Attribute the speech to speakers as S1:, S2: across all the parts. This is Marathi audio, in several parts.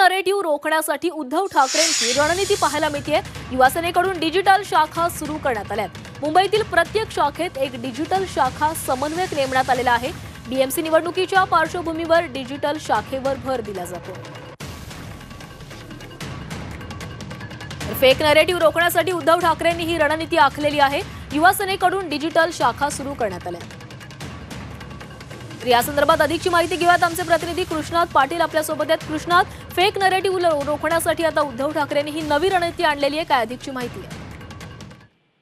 S1: नरेटिव्ह रोखण्यासाठी उद्धव ठाकरेंची रणनीती पाहायला मिळते युवासेनेकडून डिजिटल शाखा सुरू करण्यात आल्यात मुंबईतील प्रत्येक शाखेत एक डिजिटल शाखा समन्वयक नेमण्यात आलेला आहे. बीएमसी निवडणुकीच्या पार्श्वभूमीवर डिजिटल शाखेवर भर दिला जातो. फेक नरेटिव्ह रोखण्यासाठी उद्धव ठाकरेंनी ही रणनीती आखलेली आहे. युवासेनेकडून डिजिटल शाखा सुरू करण्यात आल्या. तर या संदर्भात अधिकची माहिती घेऊयात आमचे प्रतिनिधी कृष्णात पाटील आपल्यासोबत आहेत. कृष्णात फेक नरेटिव्ह रोखण्यासाठी आता उद्धव ठाकरेंनी ही नवी रणनीती आणलेली आहे. काय अधिकची माहिती आहे?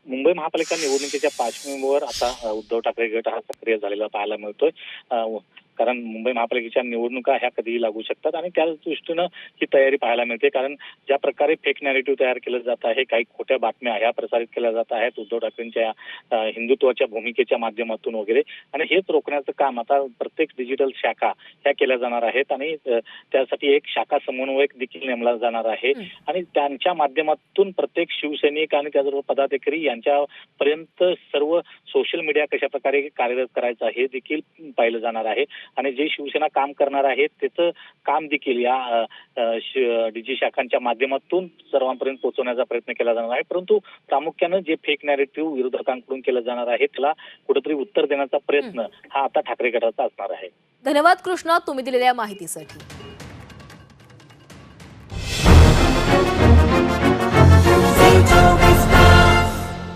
S2: मुंबई महापालिका निवडणुकीच्या पार्श्वभूमीवर आता उद्धव ठाकरे गट हा सक्रिय झालेला पाहायला मिळतोय. कारण मुंबई महापालिकेच्या निवडणुका ह्या कधीही लागू शकतात आणि त्या दृष्टीनं ही तयारी पाहायला मिळते. कारण ज्या प्रकारे फेक नॅरेटिव्ह तयार केलं जात आहे काही खोट्या बातम्या ह्या प्रसारित केल्या जात आहेत उद्धव ठाकरेंच्या हिंदुत्वाच्या भूमिकेच्या माध्यमातून वगैरे. आणि हेच रोखण्याचं काम आता प्रत्येक डिजिटल शाखा ह्या केल्या जाणार आहेत आणि त्यासाठी एक शाखा समन्वयक देखील नेमला जाणार आहे. आणि त्यांच्या माध्यमातून प्रत्येक शिवसैनिक आणि त्याचबरोबर पदाधिकारी यांच्यापर्यंत सर्व सोशल मीडिया कशा प्रकारे कार्यरत करायचं हे देखील पाहिलं जाणार आहे. आणि जे शिवसेना काम करणार आहे त्याचं काम देखील या डीजी शाखांच्या माध्यमातून सर्वांपर्यंत पोहोचवण्याचा प्रयत्न केला जाणार आहे. परंतु प्रामुख्यानं जे फेक नॅरेटिव्ह विरोधकांकडून केलं जाणार आहे त्याला कुठेतरी उत्तर देण्याचा प्रयत्न हा आता ठाकरे गटाचा असणार आहे.
S1: धन्यवाद कृष्णा तुम्ही दिलेल्या माहितीसाठी.